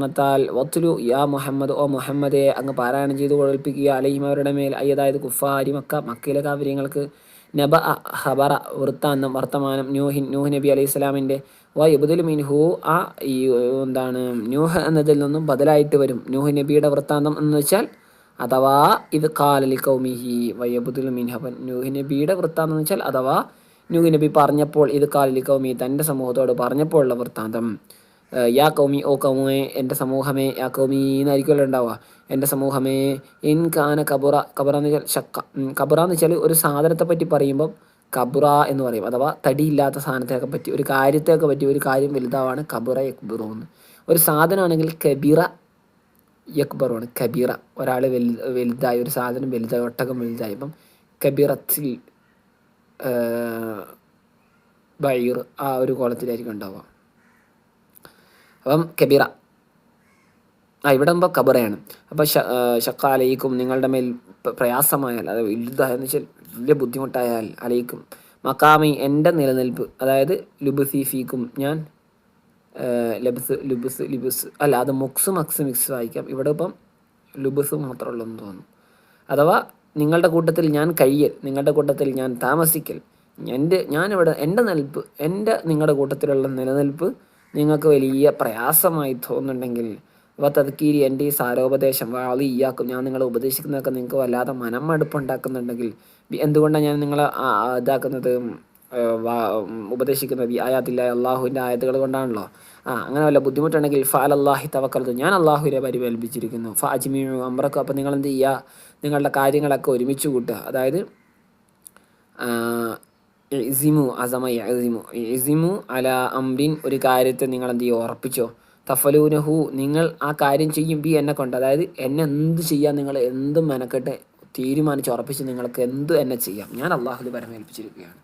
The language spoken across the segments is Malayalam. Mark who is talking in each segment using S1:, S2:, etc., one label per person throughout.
S1: കാരണത്താൽ വത്തുലു യാ മുഹമ്മദ് ഓ മുഹമ്മദെ അങ്ങ് പാരായണം ചെയ്തു കൊഴൽപ്പിക്കുക അലയും അവരുടെ മേൽ അയ്യതായത് കുഫാരി മക്ക മക്കയിലെ കാവര്യങ്ങൾക്ക് നബ ഹബറ വൃത്താന്തം വർത്തമാനം ന്യൂഹിൻ ന്യൂഹ് നബി അലൈഹി സ്വലാമിന്റെ വയുബുദുൽ മിൻഹു ആ ഈ എന്താണ് ന്യൂഹ് എന്നതിൽ നിന്നും ബദലായിട്ട് വരും. ന്യൂഹ് നബിയുടെ വൃത്താന്തം എന്ന് വെച്ചാൽ അഥവാ ഇത് കാലലി കൗമിഹി വയബുദുൽ മിൻഹബൻ ന്യൂഹ് നബിയുടെ വൃത്താന്തം എന്ന് വെച്ചാൽ അഥവാ ന്യൂഹ് നബി പറഞ്ഞപ്പോൾ ഇത് കാലലി കൗമി തന്റെ സമൂഹത്തോട് പറഞ്ഞപ്പോഴുള്ള വൃത്താന്തം. യാ കൗമി ഓ കൗമേ എന്റെ സമൂഹമേ യാ കൗമി എന്നായിരിക്കുമല്ലോ ഉണ്ടാവുക. എന്റെ സമൂഹമേ ഇൻ കാന കബുറ കബറ എന്ന് വെച്ചാൽ ഷക്ക കബുറ എന്ന് വെച്ചാൽ ഒരു സാധനത്തെ പറ്റി പറയുമ്പം കബുറ എന്ന് പറയും. അഥവാ തടിയില്ലാത്ത സാധനത്തെയൊക്കെ പറ്റി ഒരു കാര്യത്തെയൊക്കെ പറ്റി ഒരു കാര്യം വലുതാവാണ് കബുറ യക്ബുറോ എന്ന്. ഒരു സാധനമാണെങ്കിൽ കബീറ യക്ബറാണ് കബീറ. ഒരാൾ വലു വലുതായി ഒരു സാധനം വലുതായി ഒട്ടകം വലുതായി ഇപ്പം കബീറത്തിൽ ബൈർ ആ ഒരു കോളത്തിലായിരിക്കും ഉണ്ടാവുക. അപ്പം കബീറ. ആ ഇവിടെ ആകുമ്പോൾ കബറയാണ് അപ്പോൾ ഷക്ക അലയിക്കും നിങ്ങളുടെ മേൽ പ്രയാസമായാൽ അത് വലുതായെന്ന് വെച്ചാൽ വലിയ ബുദ്ധിമുട്ടായാൽ അലയിക്കും. മക്കാമി എന്റെ നിലനിൽപ്പ് അതായത് ലുബുസീഫീക്കും ഞാൻ ലബുസ് ലുബുസ് ലിബുസ് അല്ല അത് മുക്സ് മക്സ് മിക്സ് വായിക്കാം. ഇവിടെ ഇപ്പം ലുബുസ് മാത്രമേ എന്ന് തോന്നുന്നു. അഥവാ നിങ്ങളുടെ കൂട്ടത്തിൽ ഞാൻ കഴിയൽ നിങ്ങളുടെ കൂട്ടത്തിൽ ഞാൻ താമസിക്കൽ എന്റെ ഞാനിവിടെ എന്റെ നിലനിൽപ്പ് എന്റെ നിങ്ങളുടെ കൂട്ടത്തിലുള്ള നിലനിൽപ്പ് നിങ്ങൾക്ക് വലിയ പ്രയാസമായി തോന്നുന്നുണ്ടെങ്കിൽ വ തദ്ക്കീരി എന്റെ ഈ സാരോപദേശം വാളി ഇയാക്കും ഞാൻ നിങ്ങളെ ഉപദേശിക്കുന്നതൊക്കെ നിങ്ങൾക്ക് വല്ലാതെ മനമടുപ്പുണ്ടാക്കുന്നുണ്ടെങ്കിൽ എന്തുകൊണ്ടാണ് ഞാൻ നിങ്ങളെ ഇതാക്കുന്നത് ഉപദേശിക്കുന്നത്? ഈ ആയാത്തില്ല അള്ളാഹുവിന്റെ ആയത്തുകൾ കൊണ്ടാണല്ലോ. ആ അങ്ങനെ വല്ല ബുദ്ധിമുട്ടുണ്ടെങ്കിൽ ഫാൽ അള്ളാഹി തവക്കലത്ത് ഞാൻ അള്ളാഹുവിനെ പരിപാലിപ്പിച്ചിരിക്കുന്നു ഫ അജ്മീഴു അമ്രക്കും അപ്പോൾ നിങ്ങൾ എന്ത് ചെയ്യുക? നിങ്ങളുടെ കാര്യങ്ങളൊക്കെ ഒരുമിച്ച് കൂട്ടുക. അതായത് ഇസിമു അസമ ഇസിമു ഇസിമു അല അംബിൻ ഒരു കാര്യത്തെ നിങ്ങൾ എന്ത് ചെയ്യുക ഉറപ്പിച്ചോ? തഫലൂനഹു നിങ്ങൾ ആ കാര്യം ചെയ്യും. ബി എന്നെ കൊണ്ട്. അതായത് എന്നെ എന്ത് ചെയ്യാൻ നിങ്ങൾ എന്തും മെനക്കെട്ട് തീരുമാനിച്ച് ഉറപ്പിച്ച് നിങ്ങൾക്ക് എന്ത് എന്നെ ചെയ്യാം? ഞാൻ അള്ളാഹുദ് പരമേൽപ്പിച്ചിരിക്കുകയാണ്.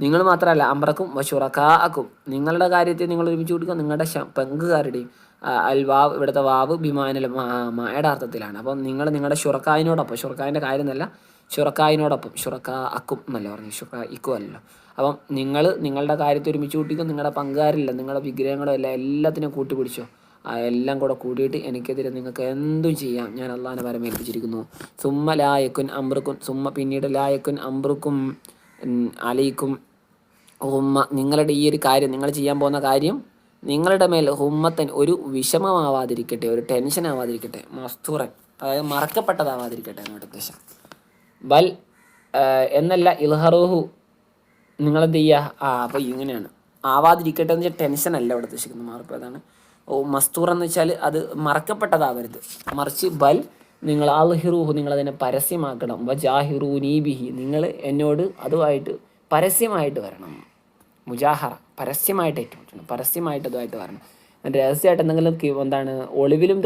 S1: നിങ്ങൾ മാത്രമല്ല അമ്രക്കും വശുറക്കാക്കും നിങ്ങളുടെ കാര്യത്തെ നിങ്ങൾ ഒരുമിച്ച് കൊടുക്കുക. നിങ്ങളുടെ പങ്കുകാരുടെയും അൽ വാവ് ഇവിടുത്തെ വാവ് ബിമാനൽ മായുടെ അർത്ഥത്തിലാണ്. അപ്പം നിങ്ങൾ നിങ്ങളുടെ ഷുറക്കായിനോടൊപ്പം ഷുറക്കായിന്റെ കാര്യം എന്നല്ല ഷുറക്കായിനോടൊപ്പം ഷുറക്ക അക്കും എന്നല്ല പറഞ്ഞു ഷുറ ഇക്കും അല്ലല്ലോ. അപ്പം നിങ്ങൾ നിങ്ങളുടെ കാര്യത്തെ ഒരുമിച്ച് കൂട്ടിക്കും നിങ്ങളുടെ പങ്കുകാരില്ല നിങ്ങളുടെ വിഗ്രഹങ്ങളും എല്ലാം എല്ലാത്തിനും കൂട്ടിപ്പിടിച്ചോ. എല്ലാം കൂടെ കൂടിയിട്ട് എനിക്കെതിരെ നിങ്ങൾക്ക് എന്തും ചെയ്യാം. ഞാൻ അള്ളാഹിനെ വരമേൽപ്പിച്ചിരിക്കുന്നു. സുമ്മ ലായക്കുൻ അമ്രുക്കും സുമ്മ പിന്നീട് ലായക്കുൻ അമ്രുക്കും അലയിക്കും ഹുമ്മ നിങ്ങളുടെ ഈ ഒരു കാര്യം നിങ്ങൾ ചെയ്യാൻ പോകുന്ന കാര്യം നിങ്ങളുടെ മേൽ ഹുമ്മത്തൻ ഒരു വിഷമമാവാതിരിക്കട്ടെ ഒരു ടെൻഷൻ ആവാതിരിക്കട്ടെ മസ്തൂറൻ അതായത് മറക്കപ്പെട്ടതാവാതിരിക്കട്ടെ എന്നോട് ഉദ്ദേശം. ബൽ എന്നല്ല ഇൽഹറൂഹു. നിങ്ങളെന്ത് ചെയ്യുക ആ അപ്പോൾ ഇങ്ങനെയാണ്. ആവാതിരിക്കട്ടെ എന്ന് വെച്ചാൽ ടെൻഷൻ അല്ല ഇവിടെ ഉദ്ദേശിക്കുന്നത്. മാറിപ്പോൾ അതാണ്. ഓ മസ്തൂർ എന്ന് വെച്ചാൽ അത് മറക്കപ്പെട്ടതാവരുത്. മറിച്ച് ബൽ നിങ്ങൾ അൽഹിറൂഹു നിങ്ങളതിനെ പരസ്യമാക്കണം. വ ജാഹിറു നീബിഹി നിങ്ങൾ എന്നോട് അതുമായിട്ട് പരസ്യമായിട്ട് വരണം. മുജാഹറ. പരസ്യമായിട്ട് ഏറ്റുമുട്ടണം പരസ്യമായിട്ട് അതുമായിട്ട് വരണം. രഹസ്യമായിട്ട് എന്തെങ്കിലും എന്താണ് ഒളിവിലും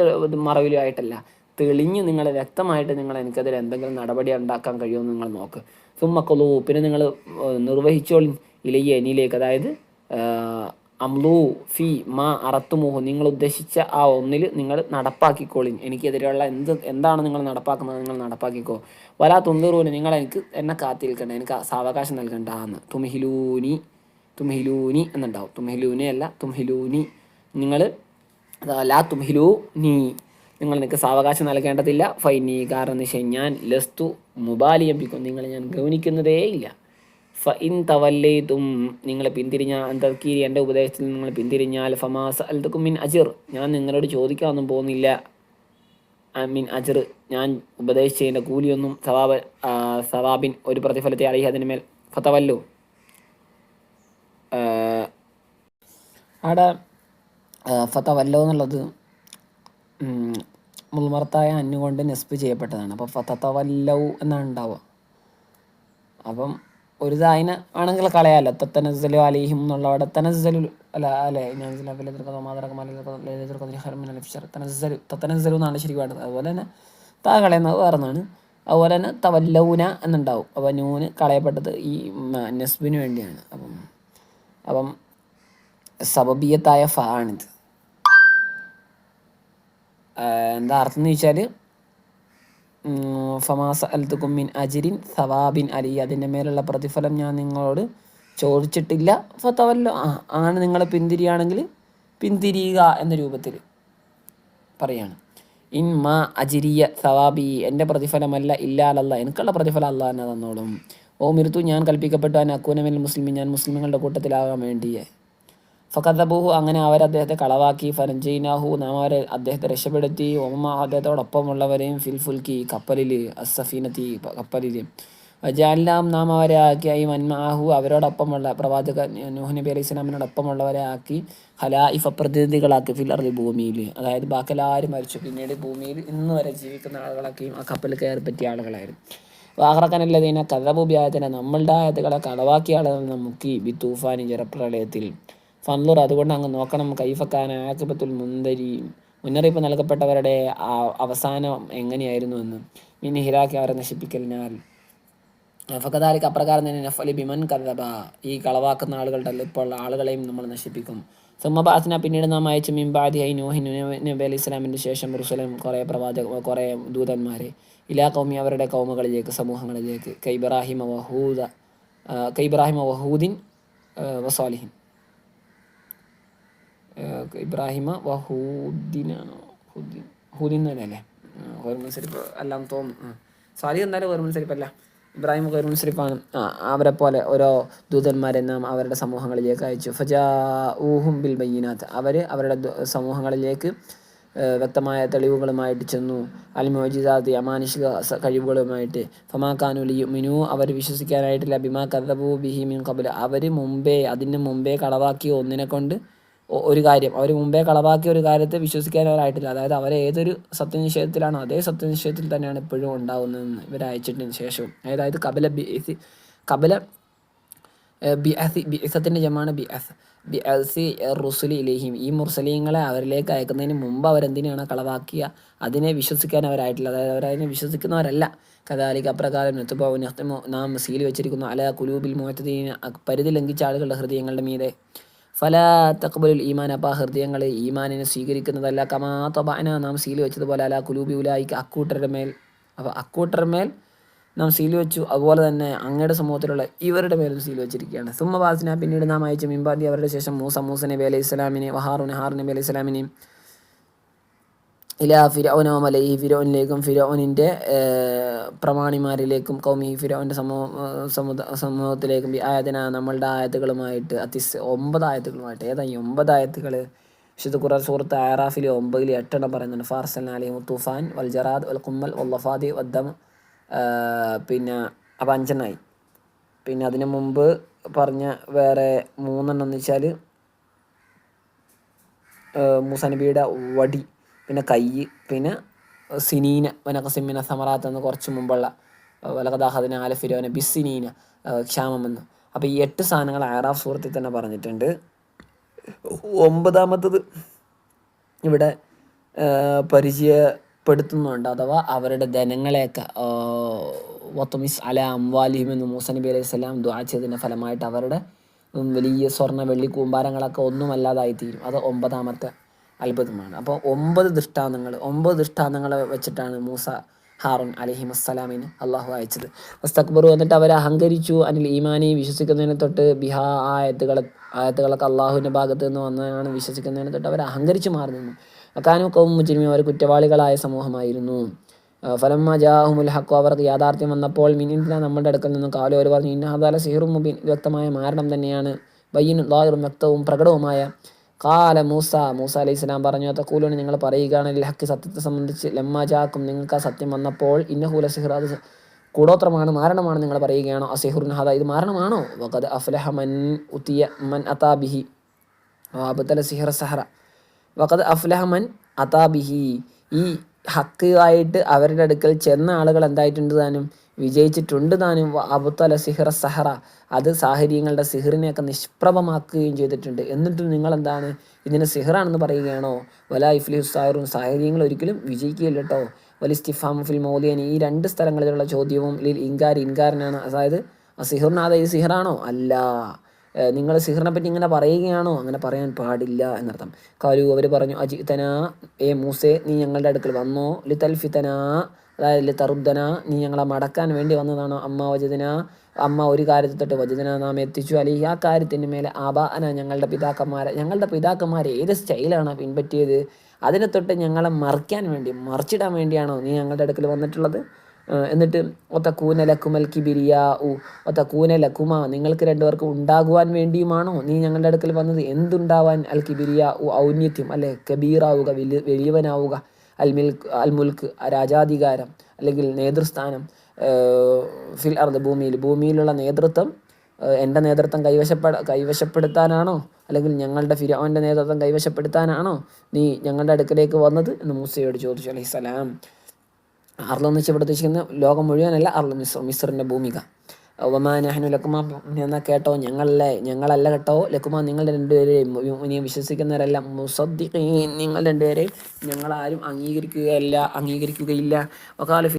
S1: മറവിലും ആയിട്ടല്ല. തെളിഞ്ഞ് നിങ്ങൾ വ്യക്തമായിട്ട് നിങ്ങൾ എനിക്കതിൽ എന്തെങ്കിലും നടപടി ഉണ്ടാക്കാൻ കഴിയുമെന്ന് നിങ്ങൾ നോക്ക്. സുമ്മക്കൊള്ളൂ പിന്നെ നിങ്ങൾ നിർവഹിച്ചോളിൻ ഇലയ്യ എനിയിലേക്ക് അതായത് അമ്ലൂ ഫി മാ അറത്തുമുഹു. നിങ്ങൾ ഉദ്ദേശിച്ച ആ ഒന്നിൽ നിങ്ങൾ നടപ്പാക്കിക്കോളി എനിക്കെതിരെയുള്ള എന്ത് എന്താണ് നിങ്ങൾ നടപ്പാക്കുന്നത് നിങ്ങൾ നടപ്പാക്കിക്കോ. വലാ തുന്തിറൂന് നിങ്ങൾ എനിക്ക് എന്നെ കാത്തിരിക്കണ്ട. എനിക്ക് സാവകാശം നൽകണ്ട എന്ന്. തുമിഹിലൂനി തുമിഹിലൂനി എന്നുണ്ടാവും. തുമിഹിലൂനി അല്ല തുംഹിലൂനി. നിങ്ങൾ ലാ തുംഹിലൂ നീ നിങ്ങൾ നിങ്ങൾക്ക് സാവകാശം നൽകേണ്ടതില്ല. ഫൈനി കാരണം എന്ന് ഞാൻ ലസ്തു മുബാലിയപ്പിക്കും നിങ്ങളെ ഞാൻ ഗൗനിക്കുന്നതേ ഇല്ല. ഫ ഇൻ തവല്ലേതും നിങ്ങൾ പിന്തിരിഞ്ഞ അന്തർക്കീരി എന്റെ ഉപദേശത്തിൽ നിങ്ങൾ പിന്തിരിഞ്ഞാൽ ഫമാസ അൽതക്കും മിൻ അജിർ. ഞാൻ നിങ്ങളോട് ചോദിക്കാനൊന്നും പോകുന്നില്ല. I mean Ajir. ഞാൻ ഉപദേശിച്ചതിന്റെ കൂലിയൊന്നും സവാബ് സവാബിൻ ഒരു പ്രതിഫലത്തെ അറിയുക അതിന് മേൽ. ഫതവല്ലു. അവിടെ ഫതവല്ലോ എന്നുള്ളത് മുൾമർത്തായ അന്നുകൊണ്ട് നെസ്പ് ചെയ്യപ്പെട്ടതാണ്. അപ്പോൾ ഫതവല്ലൗ എന്നാണ് ഉണ്ടാവുക. അപ്പം ഒരു ദായന ആണെങ്കിൽ കളയാമല്ലോ തത്തനസലു അലിഹിം എന്നുള്ള അവിടെ തനസലു അല്ല അല്ലെ? തനസലു തത്തനസലു എന്നാണ് ശരിക്കും വേണ്ടത്. അതുപോലെ തന്നെ താ കളയുന്നത് വേറെ ഒന്നാണ്. അതുപോലെ തന്നെ തവല്ലൗന എന്നുണ്ടാവും. അപ്പോൾ നൂന് കളയപ്പെട്ടത് ഈ നെസ്ബിന് വേണ്ടിയാണ്. അപ്പം അപ്പം സബബിയത്തായ ഫ ആണിത്. എന്താ അർത്ഥം എന്ന് ചോദിച്ചാൽ ഫമാസ അൽത്തുക്കും മിൻ അജിരിൻ സവാബിൻ അലി. അതിന്റെ മേലുള്ള പ്രതിഫലം ഞാൻ നിങ്ങളോട് ചോദിച്ചിട്ടില്ല. ഫത്തവല്ലോ ആ ആണ് നിങ്ങൾ പിന്തിരിയാണെങ്കിൽ പിന്തിരിയുക എന്ന രൂപത്തിൽ പറയാണ്. ഇൻ മാ അജിരിയ സവാബി എന്റെ പ്രതിഫലമല്ല ഇല്ലാലല്ല എനിക്കുള്ള പ്രതിഫലം അല്ല എന്നെ തന്നോളും. ഓ മിരുത്തു ഞാൻ കൽപ്പിക്കപ്പെട്ടു അൻ മുസ്ലിം ഞാൻ മുസ്ലിമുകളുടെ കൂട്ടത്തിലാകാൻ വേണ്ടിയേ ഫക്കദബുഹു അങ്ങനെ അവർ അദ്ദേഹത്തെ കളവാക്കി. ഫനജൈനാഹു നാം അവരെ അദ്ദേഹത്തെ രക്ഷപ്പെടുത്തി. ഒമ അദ്ദേഹത്തോടൊപ്പമുള്ളവരെയും ഫിൽഫുൽക്കി കപ്പലിൽ അസഫീനത്തി കപ്പലിൽ വജാലാം നാം അവരെ ആക്കി. ഐ മന്മാഹു അവരോടൊപ്പമുള്ള പ്രവാചക നൂഹ് നബി അലൈഹി സ്വലാമിനോടൊപ്പമുള്ളവരെ ആക്കി. ഹലായിഫ പ്രതിനിധികളാക്കി ഫില്ലറിൽ ഭൂമിയിൽ അതായത് ബാക്കി എല്ലാവരും മരിച്ചു. പിന്നീട് ഭൂമിയിൽ ഇന്ന് വരെ ജീവിക്കുന്ന ആളുകളൊക്കെയും ആ കപ്പൽ കയറി പറ്റിയ ആളുകളായിരുന്നു. വാഹറക്കനല്ലതീന കഥബുബ്യായത്തിനെ നമ്മളുടെ ആയത്തുകളെ കളവാക്കിയ ആളുകൾ നമുക്ക് ബി തൂഫാനി ജലപ്രളയത്തിൽ ഫൻലുർ അതുകൊണ്ട് അങ്ങ് നോക്കണം. കൈഫക്കാൻ ആക്കിബത്തുൽ മുന്തരി മുന്നറിയിപ്പ് നൽകപ്പെട്ടവരുടെ അവസാനം എങ്ങനെയായിരുന്നു എന്ന്. മിനി ഹിരാക്കി അവരെ നശിപ്പിക്കലിനാൽ. ഫക്കദാലിക്ക് അപ്രകാരം തന്നെ നഫലി ബിമൻ കഥബ ഈ കളവാക്കുന്ന ആളുകളുടെ ഇപ്പോൾ ആളുകളെയും നമ്മൾ നശിപ്പിക്കും. സുമബാസിന പിന്നീട് നാം അയച്ച മിംബാദി ഐ നൂഹി നബി അലി ഇസ്ലാമിന്റെ ശേഷം റുസലം കുറേ പ്രവാചക കുറേ ദൂതന്മാരെ. ഇലാ കൗമി അവരുടെ കൗമുകളിലേക്ക് സമൂഹങ്ങളിലേക്ക്. കൈബറാഹിമ വഹൂദ കൈബ്രാഹിമ വഹൂദിൻ വസാലിഹിൻ ഇബ്രാഹിമ വഹൂദ്ദീനാണോ ഹുദ്ദീൻ ഹൂദിൻ തന്നെയല്ലേ? ഒരു മുൻസരിപ്പ് എല്ലാം തോന്നും സാലി എന്തായാലും ഒരു അല്ല. ഇബ്രാഹിം ഒരു മുൻസരിപ്പാണ് ആ അവരെ പോലെ ഓരോ ദൂതന്മാരെ നാം അവരുടെ സമൂഹങ്ങളിലേക്ക് അയച്ചു. ഫജാ ഊഹും ബിൽ ബയ്യനാഥ് അവർ അവരുടെ സമൂഹങ്ങളിലേക്ക് വ്യക്തമായ തെളിവുകളുമായിട്ട് ചെന്നു. അൽ അമാനുഷിക കഴിവുകളുമായിട്ട്. ഫമാക്കാനുലി മിനു അവർ വിശ്വസിക്കാനായിട്ടില്ല. ബിമാ കഥബു ബിഹി മിൻ കബുല അവർ മുമ്പേ അതിന് മുമ്പേ കളവാക്കിയ ഒന്നിനെ കൊണ്ട് ഒരു കാര്യം. അവർ മുമ്പേ കളവാക്കിയ ഒരു കാര്യത്തെ വിശ്വസിക്കാൻ അവരായിട്ടില്ല. അതായത് അവർ ഏതൊരു സത്യനിഷേധത്തിലാണോ അതേ സത്യനിഷേധത്തിൽ തന്നെയാണ് ഇപ്പോഴും ഉണ്ടാകുന്നതെന്ന് ഇവർ അയച്ചിട്ടതിന് ശേഷവും. അതായത് കബല ബി കബല ബി ബിഅസത്തിന്റെ ജമാണ് ബിഅസ് സി റുസുലി ഇലേഹിം. ഈ മുർസലീങ്ങളെ അവരിലേക്ക് അയക്കുന്നതിന് മുമ്പ് അവരെന്തിനാണ് കളവാക്കിയ? അതിനെ വിശ്വസിക്കാൻ അവരായിട്ടില്ല. അതായത് അവരതിനെ വിശ്വസിക്കുന്നവരല്ല. കഥാലിക്ക് അപ്രകാരം നെത്തുബാവു നാം സീൽ വെച്ചിരിക്കുന്നു. അല കുലൂബിൽ മുഹത്തദീന പരിധി ലംഘിച്ച ആളുകളുടെ ഹൃദയങ്ങളുടെ മീതെ. ഫല തക്ബലുൽ ഈമാൻ അപ്പോൾ ആ ഹൃദയങ്ങൾ ഈമാനിനെ സ്വീകരിക്കുന്നതല്ല. കമാ തൊബാന നാം സീൽ വെച്ചതുപോലെ അല്ല കുലൂബി ഉലായിക്ക് അക്കൂട്ടരുടെ മേൽ. അപ്പോൾ അക്കൂട്ടരുടെ മേൽ നാം സീൽ വെച്ചു. അതുപോലെ തന്നെ അങ്ങയുടെ സമൂഹത്തിലുള്ള ഇവരുടെ മേലും സീൽ വെച്ചിരിക്കുകയാണ്. സുമ്മ വാസിന പിന്നീട് നാം അയച്ച മിമ്പാദി അവരുടെ ശേഷം മൂസ മൂസ നബി അലൈഹി സ്വലാമിനെ വഹാറു ഹാർ നബി അലൈഹി സ്വലാമിനെയും ഇലാ ഫിരോനോ മലയി ഫിരോനിലേക്കും ഫിരോനിന്റെ പ്രമാണിമാരിലേക്കും കൗമി ഫിരോന്റെ സമൂഹ സമൂഹത്തിലേക്കും ആയതിന നമ്മളുടെ ആയത്തുകളുമായിട്ട് അത്യസ് ഒമ്പത് ആയത്തുകളുമായിട്ട് ഏതാ ഈ ഒമ്പത് ആയത്തുകൾ വിശുദ്ധ ഖുറാൻ സുഹൃത്ത് ആറാഫിൽ ഒമ്പതിൽ എട്ടെണ്ണം പറയുന്നുണ്ട്. ഫാർസൽ അലി തുഫാൻ വൽ ജറാദ് വൽ കുമ്മൽ വൽ ലഫാദി വദ്ദം പിന്നെ അപ്പം അഞ്ചെണ്ണായി. പിന്നെ അതിന് മുമ്പ് പറഞ്ഞ വേറെ മൂന്നെണ്ണം എന്ന് വെച്ചാൽ മുസനബിയുടെ വടി. പിന്നെ കൈ പിന്നെ സിനീന വനകസിമിന സമറാത്ത് എന്ന് കുറച്ച് മുമ്പുള്ള വലകദാഹദിന ആല ഫിരോന ബിസിനീന ക്ഷാമമെന്ന് അപ്പോൾ ഈ എട്ട് സാധനങ്ങൾ ആറാഫ് സുഹൃത്തിൽ തന്നെ പറഞ്ഞിട്ടുണ്ട്. ഒമ്പതാമത്തത് ഇവിടെ പരിചയപ്പെടുത്തുന്നുണ്ട്. അഥവാ അവരുടെ ധനങ്ങളെയൊക്കെ വത്തുമിസ് അല അംവാലിഹിം എന്ന് മൂസനബി അലൈഹി സ്വലാം ദുആ ചെയ്തതിന്റെ ഫലമായിട്ട് അവരുടെ വലിയ സ്വർണ വെള്ളി കൂമ്പാരങ്ങളൊക്കെ ഒന്നുമല്ലാതായി തീരും അത് ഒമ്പതാമത്തെ അത്ഭുതമാണ്. അപ്പോൾ ഒമ്പത് ദൃഷ്ടാന്തങ്ങൾ ഒമ്പത് ദൃഷ്ടാന്തങ്ങളെ വെച്ചിട്ടാണ് മൂസ ഹാറുൻ അലഹിം അസ്സലാമിന് അള്ളാഹു അയച്ചത്. വസ്തക്ബറു എന്നിട്ട് അവർ അഹങ്കരിച്ചു. അനിൽ ഈമാനി വിശ്വസിക്കുന്നതിനെ തൊട്ട് ബിഹാ ആയത്തുകളെ ആയത്തുകളൊക്കെ അള്ളാഹുവിന്റെ ഭാഗത്ത് നിന്ന് വന്നതാണ് വിശ്വസിക്കുന്നതിനെ തൊട്ട് അവർ അഹങ്കരിച്ചു മാറി നിന്നു അക്കാനും കൗം മുജിരിമി അവർ കുറ്റവാളികളായ സമൂഹമായിരുന്നു. ഫലമ്മ ജാഹുമുൽ ഹക്കു അവർക്ക് യാഥാർത്ഥ്യം വന്നപ്പോൾ മിനിന്തിന നമ്മുടെ അടുക്കൽ നിന്നും കാലോ അവർ പറഞ്ഞു ഇന്നഹദാല സിഹറും മുബിൻ. വ്യക്തമായ മാരണം തന്നെയാണ്. ബയ്യനും ദാഹറും വ്യക്തവും പ്രകടവുമായ കാല മൂസ മൂസ അലൈഹി സ്വലാം പറഞ്ഞു തക്കൂലോണ് നിങ്ങൾ പറയുകയാണ് ഹക്ക് സത്യത്തെ സംബന്ധിച്ച് ലമ്മാജാക്കും നിങ്ങൾക്ക് ആ സത്യം വന്നപ്പോൾ ഇന്നഹൂല സിഹർ കൂടോത്രമാണ് മാരണമാണ് നിങ്ങൾ പറയുകയാണോ? അസിഹുറിൻ ഹദ ഇത് മാരണമാണോ? വഖദ് അഫ്ലഹ മൻ ഉത്തിയ മൻ അതാബിഹി അബ്ദല സിഹർ സഹറ. വഖദ് അഫ്ലഹ മൻ അതാബിഹി ഈ ഹക്ക് ആയിട്ട് അവരുടെ അടുക്കൽ ചെന്ന ആളുകൾ എന്തായിട്ടുണ്ട് താനും? വിജയിച്ചിട്ടുണ്ട് താനും. അബുത്തല സിഹ്റ സഹറ. അത് സാഹചര്യങ്ങളുടെ സിഹറിനെയൊക്കെ നിഷ്പ്രഭമാക്കുകയും ചെയ്തിട്ടുണ്ട്. എന്നിട്ടും നിങ്ങൾ എന്താണ് ഇതിനെ സിഹറാണെന്ന് പറയുകയാണോ? വല ഇഫ്ലി സാഹറും സാഹചര്യങ്ങൾ ഒരിക്കലും വിജയിക്കുകയില്ല കേട്ടോ വലിസ്റ്റിഫാം ഫിൽ മൗലിയൻ ഈ രണ്ട് സ്ഥലങ്ങളിലുള്ള ചോദ്യവും ലിൽ ഇൻകാർ ഇൻകാരനാണ്. അതായത് ആ സിഹറിനാഥ ഇത് സിഹറാണോ? അല്ല. നിങ്ങൾ സിഹറിനെ പറ്റി ഇങ്ങനെ പറയുകയാണോ? അങ്ങനെ പറയാൻ പാടില്ല എന്നർത്ഥം. കാലു അവർ പറഞ്ഞു അജിത്തന ഏ മൂസേ നീ ഞങ്ങളുടെ അടുക്കൽ വന്നോ? ലി അതായത് ലി തറുദ്ദന നീ ഞങ്ങളെ മടക്കാൻ വേണ്ടി വന്നതാണോ അമ്മ വജദന അമ്മ ഒരു കാര്യത്തിൽ തൊട്ട് വജദന നാം എത്തിച്ചു. അല്ലെങ്കിൽ ആ കാര്യത്തിന് മേലെ ആബാന ഞങ്ങളുടെ പിതാക്കന്മാരെ. ഞങ്ങളുടെ പിതാക്കന്മാരെ ഏത് സ്റ്റൈലാണ് പിൻപറ്റിയത്? അതിനെ തൊട്ട് ഞങ്ങളെ മറിക്കാൻ വേണ്ടി മറിച്ചിടാൻ വേണ്ടിയാണോ നീ ഞങ്ങളുടെ അടുക്കൽ വന്നിട്ടുള്ളത്? എന്നിട്ട് ഒത്ത കൂനലക്കുമൽ കിബിരിയ ഉ ഒത്ത കൂനലക്കുമ നിങ്ങൾക്ക് രണ്ടുപേർക്കും ഉണ്ടാകുവാൻ വേണ്ടിയുമാണോ നീ ഞങ്ങളുടെ അടുക്കൽ വന്നത്? എന്തുണ്ടാവാൻ അൽ കിബിരിയ ഉ ഔന്നത്യം അല്ലെ? കബീറാവുക വലിയ വലിയവനാവുക. അൽ മിൽക്ക് അൽ രാജാധികാരം അല്ലെങ്കിൽ നേതൃസ്ഥാനം ഫിൽ അർദ് ഭൂമിയിൽ. ഭൂമിയിലുള്ള നേതൃത്വം എന്റെ നേതൃത്വം കൈവശപ്പെട കൈവശപ്പെടുത്താനാണോ? അല്ലെങ്കിൽ ഞങ്ങളുടെ ഫിരോന്റെ നേതൃത്വം കൈവശപ്പെടുത്താനാണോ നീ ഞങ്ങളുടെ അടുക്കലേക്ക് വന്നത് എന്ന് മൂസയോട് ചോദിച്ചു. അലൈഹി സ്വലാം. അർലെന്ന് ഉദ്ദേശിക്കുന്നത് ലോകം മുഴുവനല്ല അർല മിസ്ർ മിസ്റിന്റെ ഭൂമിക. ഒമാ നെഹ്നു ലക്കുമ എന്നാ കേട്ടോ. ഞങ്ങളല്ലേ ഞങ്ങളല്ല കേട്ടോ. ലക്കുമ നിങ്ങൾ രണ്ടുപേരെയും ഇനി വിശ്വസിക്കുന്നവരല്ല. മുസദ്ദിഖീൻ നിങ്ങൾ രണ്ടുപേരെയും ഞങ്ങളാരും അംഗീകരിക്കുകയല്ല അംഗീകരിക്കുകയില്ല. വകാല